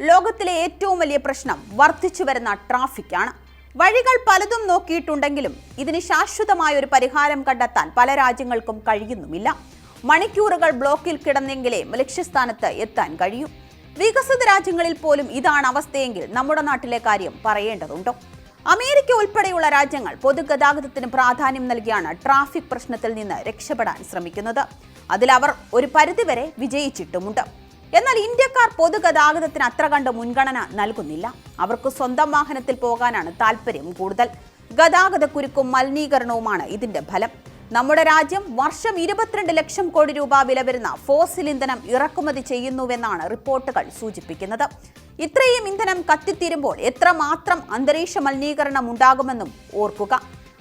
ലോകത്തിലെ ഏറ്റവും വലിയ പ്രശ്നം വർദ്ധിച്ചു വരുന്ന ട്രാഫിക്കാണ്. വഴികൾ പലതും നോക്കിയിട്ടുണ്ടെങ്കിലും ഇതിന് ശാശ്വതമായ ഒരു പരിഹാരം കണ്ടെത്താൻ പല രാജ്യങ്ങൾക്കും കഴിയുന്നുമില്ല. മണിക്കൂറുകൾ ബ്ലോക്കിൽ കിടന്നെങ്കിലേ ലക്ഷ്യസ്ഥാനത്ത് എത്താൻ കഴിയൂ. വികസിത രാജ്യങ്ങളിൽ പോലും ഇതാണ് അവസ്ഥയെങ്കിൽ നമ്മുടെ നാട്ടിലെ കാര്യം പറയേണ്ടതുണ്ടോ? അമേരിക്ക ഉൾപ്പെടെയുള്ള രാജ്യങ്ങൾ പൊതുഗതാഗതത്തിന് പ്രാധാന്യം നൽകിയാണ് ട്രാഫിക് പ്രശ്നത്തിൽ നിന്ന് രക്ഷപ്പെടാൻ ശ്രമിക്കുന്നത്. അതിൽ അവർ ഒരു പരിധിവരെ വിജയിച്ചിട്ടുമുണ്ട്. എന്നാൽ ഇന്ത്യക്കാർ പൊതുഗതാഗതത്തിന് അത്ര കണ്ട് മുൻഗണന നൽകുന്നില്ല. അവർക്ക് സ്വന്തം വാഹനത്തിൽ പോകാനാണ് താല്പര്യം കൂടുതൽ. ഗതാഗതക്കുരുക്കും മലിനീകരണവുമാണ് ഇതിന്റെ ഫലം. നമ്മുടെ രാജ്യം വർഷം ഇരുപത്തിരണ്ട് ലക്ഷം കോടി രൂപ വില വരുന്ന ഫോസിൽ ഇന്ധനം ഇറക്കുമതി ചെയ്യുന്നുവെന്നാണ് റിപ്പോർട്ടുകൾ സൂചിപ്പിക്കുന്നത്. ഇത്രയും ഇന്ധനം കത്തിത്തീരുമ്പോൾ എത്രമാത്രം അന്തരീക്ഷ മലിനീകരണം ഉണ്ടാകുമെന്നും ഓർക്കുക.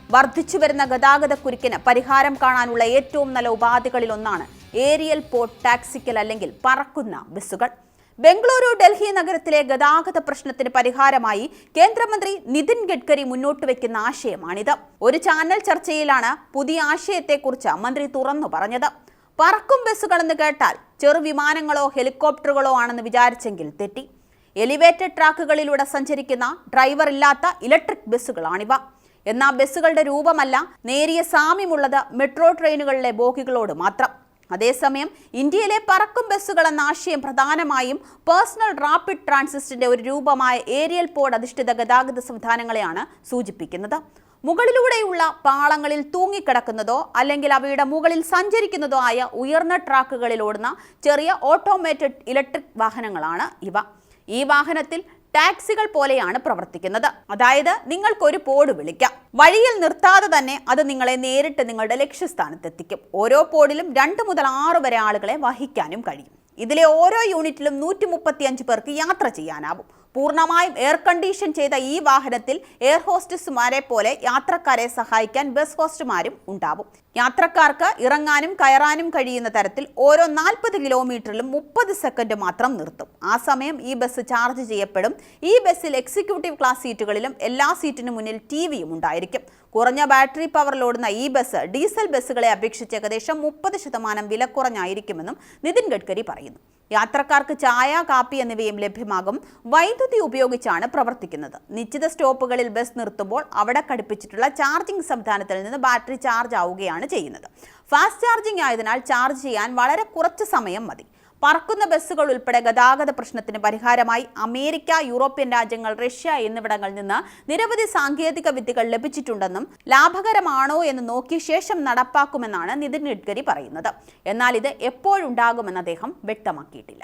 വർദ്ധിച്ചു വരുന്ന ഗതാഗതക്കുരുക്കിന് പരിഹാരം കാണാനുള്ള ഏറ്റവും നല്ല ഉപാധികളിൽ ഒന്നാണ് ഏരിയൽ പോർട്ട് ടാക്സിക്കൽ അല്ലെങ്കിൽ പറക്കുന്ന ബസ്സുകൾ. ബംഗളൂരു ഡൽഹി നഗരത്തിലെ ഗതാഗത പ്രശ്നത്തിന് പരിഹാരമായി കേന്ദ്രമന്ത്രി നിതിൻ ഗഡ്കരി മുന്നോട്ട് വയ്ക്കുന്ന ആശയമാണിത്. ഒരു ചാനൽ ചർച്ചയിലാണ് പുതിയ ആശയത്തെക്കുറിച്ച് മന്ത്രി തുറന്നു പറഞ്ഞത്. പറക്കും ബസ്സുകളെന്ന് കേട്ടാൽ ചെറുവിമാനങ്ങളോ ഹെലികോപ്റ്ററുകളോ ആണെന്ന് വിചാരിച്ചെങ്കിൽ തെറ്റി. എലിവേറ്റഡ് ട്രാക്കുകളിലൂടെ സഞ്ചരിക്കുന്ന ഡ്രൈവർ ഇല്ലാത്ത ഇലക്ട്രിക് ബസ്സുകളാണിവ. എന്നാൽ ബസ്സുകളുടെ രൂപമല്ല നേരിയ സാമ്യമുള്ളത് മെട്രോ ട്രെയിനുകളിലെ ബോഗികളോട് മാത്രം. അതേസമയം ഇന്ത്യയിലെ പറക്കും ബസ്സുകൾ എന്ന ആശയം പ്രധാനമായും പേഴ്സണൽ റാപ്പിഡ് ട്രാൻസിസ്റ്റിന്റെ ഒരു രൂപമായ ഏരിയൽ പോഡ് അധിഷ്ഠിത ഗതാഗത സംവിധാനങ്ങളെയാണ് സൂചിപ്പിക്കുന്നത്. മുകളിലൂടെയുള്ള പാളങ്ങളിൽ തൂങ്ങിക്കിടക്കുന്നതോ അല്ലെങ്കിൽ അവയുടെ മുകളിൽ സഞ്ചരിക്കുന്നതോ ആയ ഉയർന്ന ട്രാക്കുകളിൽ ഓടുന്ന ചെറിയ ഓട്ടോമേറ്റഡ് ഇലക്ട്രിക് വാഹനങ്ങളാണ് ഇവ. ഈ വാഹനത്തിൽ ടാക്സികൾ പോലെയാണ് പ്രവർത്തിക്കുന്നത്. അതായത് നിങ്ങൾക്കൊരു പോഡ് വിളിക്കാം. വഴിയിൽ നിർത്താതെ തന്നെ അത് നിങ്ങളെ നേരിട്ട് നിങ്ങളുടെ ലക്ഷ്യസ്ഥാനത്തെത്തിക്കും. ഓരോ പോഡിലും രണ്ട് മുതൽ ആറ് വരെ ആളുകളെ വഹിക്കാനും കഴിയും. ഇതിലെ ഓരോ യൂണിറ്റിലും നൂറ്റി മുപ്പത്തിയഞ്ച് പേർക്ക് യാത്ര ചെയ്യാനാവും. പൂർണമായും എയർ കണ്ടീഷൻ ചെയ്ത ഈ വാഹനത്തിൽ എയർ ഹോസ്റ്റസ്മാരെ പോലെ യാത്രക്കാരെ സഹായിക്കാൻ ബസ് ഹോസ്റ്റർമാരും ഉണ്ടാവും. യാത്രക്കാർക്ക് ഇറങ്ങാനും കയറാനും കഴിയുന്ന തരത്തിൽ ഓരോ നാൽപ്പത് കിലോമീറ്ററിലും മുപ്പത് സെക്കൻഡ് മാത്രം നിർത്തും. ആ സമയം ഈ ബസ് ചാർജ് ചെയ്യപ്പെടും. ഈ ബസ്സിൽ എക്സിക്യൂട്ടീവ് ക്ലാസ് സീറ്റുകളിലും എല്ലാ സീറ്റിനു മുന്നിൽ ടി വിയും ഉണ്ടായിരിക്കും. കുറഞ്ഞ ബാറ്ററി പവറിലോടുന്ന ഈ ബസ് ഡീസൽ ബസ്സുകളെ അപേക്ഷിച്ച് ഏകദേശം മുപ്പത് ശതമാനം വില കുറഞ്ഞായിരിക്കുമെന്നും നിതിൻ ഗഡ്കരി പറയുന്നു. യാത്രക്കാർക്ക് ചായ കാപ്പി എന്നിവയും ലഭ്യമാകും. വൈദ്യുതി ഉപയോഗിച്ചാണ് പ്രവർത്തിക്കുന്നത്. നിശ്ചിത സ്റ്റോപ്പുകളിൽ ബസ് നിർത്തുമ്പോൾ അവിടെ ഘടിപ്പിച്ചിട്ടുള്ള ചാർജിംഗ് സംവിധാനത്തിൽ നിന്ന് ബാറ്ററി ചാർജ് ആവുകയാണ് ചെയ്യുന്നത്. ഫാസ്റ്റ് ചാർജിംഗ് ആയതിനാൽ ചാർജ് ചെയ്യാൻ വളരെ കുറച്ച് സമയം മതി. പറക്കുന്ന ബസ്സുകൾ ഉൾപ്പെടെ ഗതാഗത പ്രശ്നത്തിന് പരിഹാരമായി അമേരിക്ക യൂറോപ്യൻ രാജ്യങ്ങൾ റഷ്യ എന്നിവിടങ്ങളിൽ നിന്ന് നിരവധി സാങ്കേതിക വിദ്യകൾ ലഭിച്ചിട്ടുണ്ടെന്നും ലാഭകരമാണോ എന്ന് നോക്കിയ ശേഷം നടപ്പാക്കുമെന്നാണ് നിതിൻ ഗഡ്കരി പറയുന്നത്. എന്നാൽ ഇത് എപ്പോഴുണ്ടാകുമെന്ന് അദ്ദേഹം വ്യക്തമാക്കിയിട്ടില്ല.